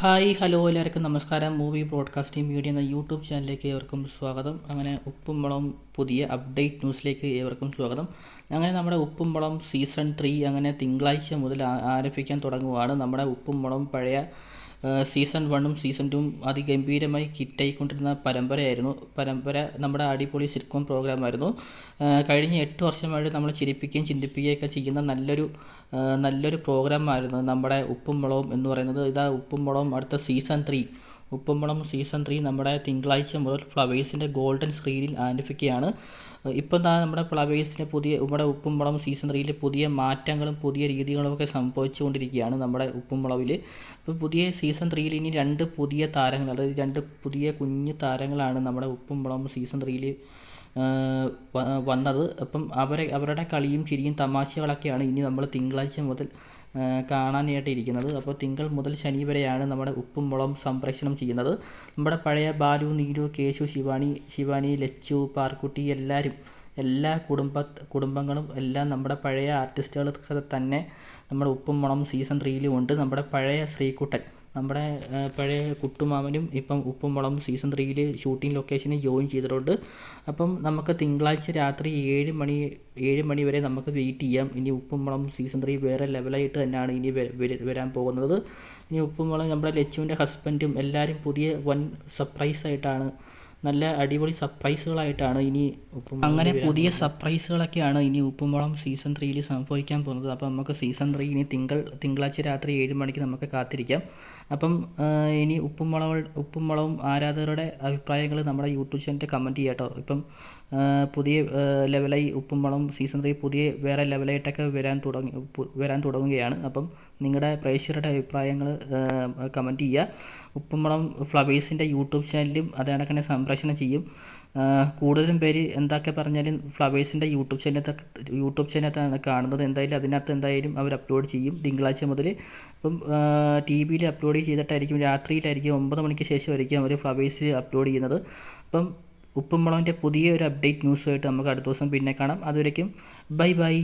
Hi hello എല്ലാവർക്കും നമസ്കാരം. Movie broadcasting media എന്ന യൂട്യൂബ് ചാനലിലേക്ക് ഏവർക്കും സ്വാഗതം. അങ്ങനെ ഉപ്പും മുളകും പുതിയ അപ്ഡേറ്റ് ന്യൂസിലേക്ക് ഏവർക്കും സ്വാഗതം. അങ്ങനെ നമ്മുടെ ഉപ്പും മുളകും സീസൺ ത്രീ അങ്ങനെ തിങ്കളാഴ്ച മുതൽ ആരംഭിക്കാൻ തുടങ്ങുവാണ്. നമ്മുടെ ഉപ്പും മുളകും പഴയ സീസൺ വണ്ണും സീസൺ ടൂവും അതിഗംഭീരമായി ഹിറ്റായിക്കൊണ്ടിരുന്ന പരമ്പരയായിരുന്നു. പരമ്പര നമ്മുടെ അടിപൊളി സിറ്റ്കോം പ്രോഗ്രാമായിരുന്നു കഴിഞ്ഞ എട്ട് വർഷമായിട്ട് നമ്മൾ ചിരിപ്പിക്കുകയും ചിന്തിപ്പിക്കുകയൊക്കെ ചെയ്യുന്ന നല്ലൊരു നല്ലൊരു നല്ലൊരു പ്രോഗ്രാമായിരുന്നു നമ്മുടെ ഉപ്പും മുളകും എന്ന് പറയുന്നത്. ഇതാ ഉപ്പും മുളകും അടുത്ത സീസൺ ത്രീ ഉപ്പുംകുളം സീസൺ ത്രീ നമ്മുടെ തിങ്കളാഴ്ച മുതൽ ഫ്ലവേഴ്സിന്റെ ഗോൾഡൻ സ്ക്രീനിൽ ആരംഭിക്കുകയാണ്. ഇപ്പം തന്നെ നമ്മുടെ ഫ്ലവേഴ്സിന്റെ പുതിയ നമ്മുടെ ഉപ്പുംകുളം സീസൺ ത്രീയിൽ പുതിയ മാറ്റങ്ങളും പുതിയ രീതികളും ഒക്കെ സംഭവിച്ചുകൊണ്ടിരിക്കുകയാണ് നമ്മുടെ ഉപ്പുംകുളവിൽ അപ്പോൾ പുതിയ സീസൺ ത്രീയിൽ ഇനി രണ്ട് പുതിയ താരങ്ങൾ അതായത് രണ്ട് പുതിയ കുഞ്ഞു താരങ്ങളാണ് നമ്മുടെ ഉപ്പുംകുളം സീസൺ ത്രീയിൽ വന്നത്. അപ്പം അവരെ അവരുടെ കളിയും ചിരിയും തമാശകളൊക്കെയാണ് ഇനി നമ്മൾ തിങ്കളാഴ്ച മുതൽ കാണാനായിട്ട് ഇരിക്കുന്നത്. അപ്പോൾ തിങ്കൾ മുതൽ ശനി വരെയാണ് നമ്മുടെ ഉപ്പും മുളകും സംപ്രേഷണം ചെയ്യുന്നത്. നമ്മുടെ പഴയ ബാലു നീലു കേശു ശിവാനി ശിവാനി ലച്ചു പാർക്കുട്ടി എല്ലാവരും എല്ലാ കുടുംബ കുടുംബങ്ങളും എല്ലാം നമ്മുടെ പഴയ ആർട്ടിസ്റ്റുകൾ തന്നെ നമ്മുടെ ഉപ്പും മുളം സീസൺ ത്രീയിലും ഉണ്ട്. നമ്മുടെ പഴയ ശ്രീകുട്ടൻ നമ്മുടെ പഴയ കുട്ടുമാമനും ഇപ്പം ഉപ്പും മുളകും സീസൺ ത്രീയിൽ ഷൂട്ടിംഗ് ലൊക്കേഷനിൽ ജോയിൻ ചെയ്തിട്ടുണ്ട്. അപ്പം നമുക്ക് തിങ്കളാഴ്ച രാത്രി ഏഴ് മണി ഏഴ് മണി വരെ നമുക്ക് വെയിറ്റ് ചെയ്യാം. ഇനി ഉപ്പും മുളകും സീസൺ ത്രീ വേറെ ലെവലായിട്ട് തന്നെയാണ് ഇനി വര- വര- വരാൻ പോകുന്നത്. ഇനി ഉപ്പും മുളകും നമ്മുടെ ലച്ചുവിന്റെ ഹസ്ബൻഡും എല്ലാവരും പുതിയ വൻ സർപ്രൈസ് ആയിട്ടാണ് നല്ല അടിപൊളി സർപ്രൈസുകളായിട്ടാണ് ഇനി ഉപ്പും അങ്ങനെ പുതിയ സർപ്രൈസുകളൊക്കെയാണ് ഇനി ഉപ്പുമുളം സീസൺ ത്രീയിൽ സംഭവിക്കാൻ പോകുന്നത്. അപ്പം നമുക്ക് സീസൺ ത്രീ ഇനി തിങ്കൾ തിങ്കളാഴ്ച രാത്രി ഏഴ് മണിക്ക് നമുക്ക് കാത്തിരിക്കാം. അപ്പം ഇനി ഉപ്പും മുളകും ആരാധകരുടെ അഭിപ്രായങ്ങൾ നമ്മുടെ യൂട്യൂബ് ചാനലിൽ കമന്റ് ചെയ്യാം കേട്ടോ ഇപ്പം പുതിയ ലെവലായി ഉപ്പും വളം സീസൺ ത്രീ പുതിയ വേറെ ലെവലായിട്ടൊക്കെ വരാൻ തുടങ്ങി വരാൻ തുടങ്ങുകയാണ്. അപ്പം നിങ്ങളുടെ പ്രേക്ഷകരുടെ അഭിപ്രായങ്ങൾ കമന്റ് ചെയ്യുക. ഉപ്പും മുളകും ഫ്ലവേഴ്സിന്റെ യൂട്യൂബ് ചാനലിലും അത് കണക്കിനെ സംപ്രേഷണം ചെയ്യും. കൂടുതലും പേര് എന്തൊക്കെ പറഞ്ഞാലും ഫ്ലവേഴ്സിന്റെ യൂട്യൂബ് ചാനലത്തെ യൂട്യൂബ് ചാനലത്താണ് കാണുന്നത്. എന്തായാലും അതിനകത്ത് എന്തായാലും അവർ അപ്ലോഡ് ചെയ്യും തിങ്കളാഴ്ച മുതൽ അപ്പം ടി വിയിൽ അപ്ലോഡ് ചെയ്തിട്ടായിരിക്കും രാത്രിയിലായിരിക്കും ഒമ്പത് മണിക്ക് ശേഷമായിരിക്കും അവർ ഫ്ലവേഴ്സ് അപ്ലോഡ് ചെയ്യുന്നത്. അപ്പം ഉപ്പും മുളകിന്റെ പുതിയ ഒരു അപ്ഡേറ്റ് ന്യൂസുമായിട്ട് നമുക്ക് അടുത്ത ദിവസം പിന്നെ കാണാം. അതുവരേക്കും ബൈ ബൈ